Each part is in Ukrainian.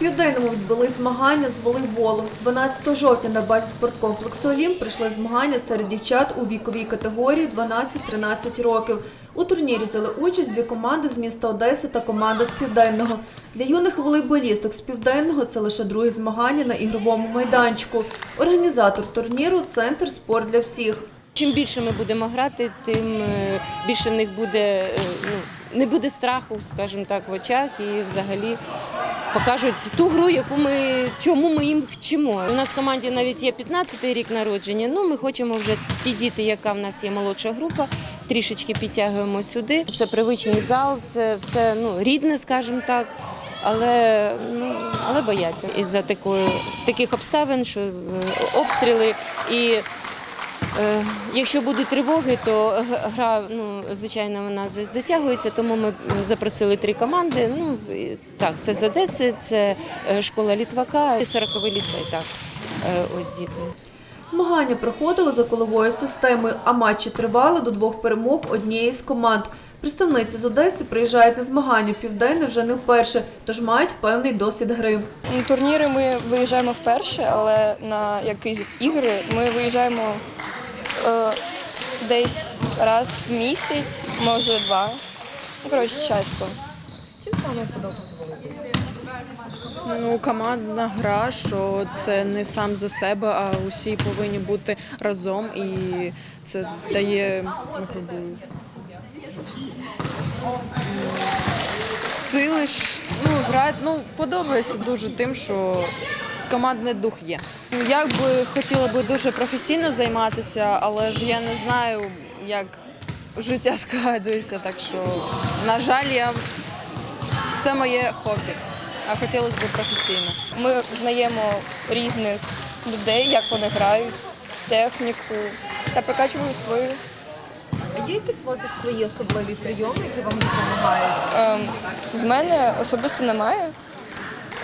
Південному відбули змагання з волейболу. 12 жовтня на базі спорткомплексу Олімп прийшли змагання серед дівчат у віковій категорії 12-13 років. У турнірі взяли участь дві команди з міста Одеси та команда з Південного. Для юних волейболісток з Південного це лише друге змагання на ігровому майданчику. Організатор турніру Центр спорт для всіх. Чим більше ми будемо грати, тим е, більше в них буде е, ну, не буде страху, скажімо так, в очах і взагалі покажуть ту гру, яку ми чому ми їм вчимо. У нас в команді навіть є 15-й рік народження. Ну ми хочемо вже ті діти, яка в нас є молодша група, трішечки підтягуємо сюди. Це привичний зал, це все ну рідне, скажімо так. Але ну але бояться із-за такої таких обставин, що е, обстріли і Якщо будуть тривоги, то гра, ну, звичайно, вона затягується, тому ми запросили три команди. Ну, так, це з Одеси, це е, школа Літвака і 40-й ліцей. Так, Е, ось діти. Змагання проходили за коловою системою, а матчі тривали до двох перемог однієї з команд. Представниці з Одеси приїжджають на змагання південне вже не вперше, тож мають певний досвід гри. На турніри ми виїжджаємо вперше, але на якісь ігри ми виїжджаємо е, десь раз в місяць, може два. Ну, коротше, часто. Ну, командна гра, що це не сам за себе, а усі повинні бути разом, і це дає ну, как сили. ж, Ну, грати, ну, подобається дуже тим, що командний дух є. Ну, Як би хотіла би дуже професійно займатися, але ж я не знаю, як життя складується, так що, на жаль, я це моє хобі, а хотілося б професійно. Ми знаємо різних людей, як вони грають, техніку та прокачуємо свою. А Є якісь у вас свої особливі прийоми, які вам допомагають? Ем, в мене особисто немає,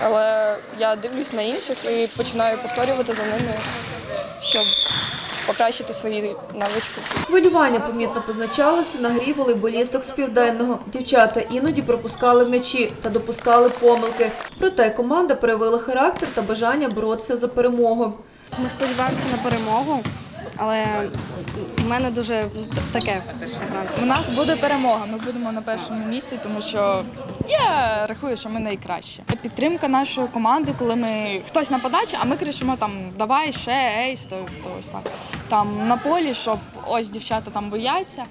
але я дивлюсь на інших і починаю повторювати за ними, щоб покращити свої навички. Хвилювання помітно позначалося на грі волейболісток з південного. Дівчата іноді пропускали м'ячі та допускали помилки. Проте команда проявила характер та бажання боротися за перемогу. Ми сподіваємося на перемогу, але в мене дуже таке. У нас буде перемога. Ми будемо на першому місці, тому що я рахую, що ми найкращі. Підтримка нашої команди, коли ми хтось на подачі, а ми кричимо там давай ще ейс, то, то ось так. Там на полі, щоб ось дівчата там бояться.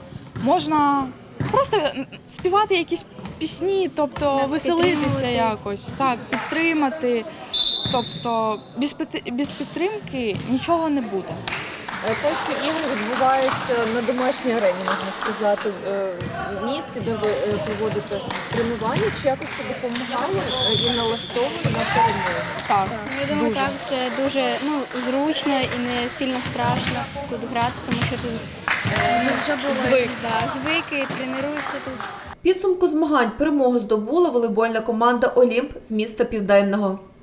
Можна просто співати якісь пісні, тобто веселитися підтримувати. якось, так, підтримати. Тобто без підтримки нічого не буде. Те, що ігри відбуваються на домашній арені, можна сказати, е, в місті, де ви е, проводите тренування, чи якось це допомагає е, і налаштовує на перемогу? Так, Ну, Я думаю, дуже. так це дуже ну, зручно і не сильно страшно тут грати, тому що тут е, вже були Звик. Да, звики, тренуєшся тут. Підсумку змагань перемогу здобула волейбольна команда Олімп з міста Південного.